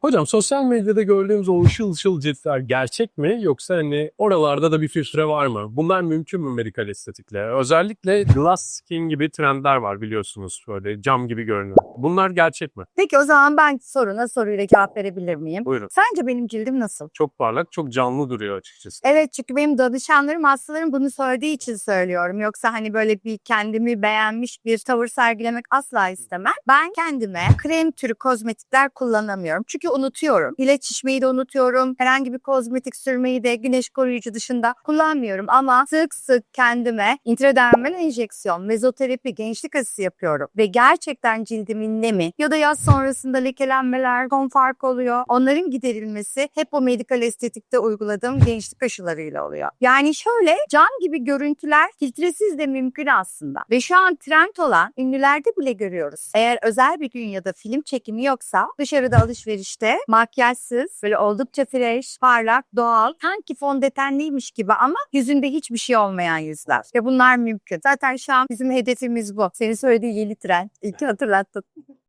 Hocam sosyal medyada gördüğümüz o ışıl ışıl ciltler gerçek mi yoksa hani oralarda da bir filtre var mı? Bunlar mümkün mü medikal estetikle? Özellikle glass skin gibi trendler var biliyorsunuz böyle cam gibi görünüyor. Bunlar gerçek mi? Peki o zaman ben soruna soruyla cevap verebilir miyim? Buyurun. Sence benim cildim nasıl? Çok parlak, çok canlı duruyor açıkçası. Evet çünkü benim danışanlarım, hastalarım bunu söylediği için söylüyorum. Yoksa hani böyle bir kendimi beğenmiş bir tavır sergilemek asla istemem. Ben kendime krem türü kozmetikler kullanamıyorum. Çünkü unutuyorum. İlaç içmeyi de unutuyorum. Herhangi bir kozmetik sürmeyi de güneş koruyucu dışında kullanmıyorum. Ama sık sık kendime intradermal enjeksiyon, mezoterapi, gençlik aşısı yapıyorum. Ve gerçekten cildimin nemi ya da yaz sonrasında lekelenmeler, ton fark oluyor. Onların giderilmesi hep o medikal estetikte uyguladığım gençlik aşılarıyla oluyor. Yani şöyle cam gibi görüntüler filtresiz de mümkün aslında. Ve şu an trend olan ünlülerde bile görüyoruz. Eğer özel bir gün ya da film çekimi yoksa dışarıda alışverişte makyajsız böyle oldukça fresh, parlak, doğal, sanki fondötenliymiş gibi ama yüzünde hiçbir şey olmayan yüzler. Ve bunlar mümkün. Zaten şu an bizim hedefimiz bu. Senin söylediğin yeni trend. İyi ki hatırlattın.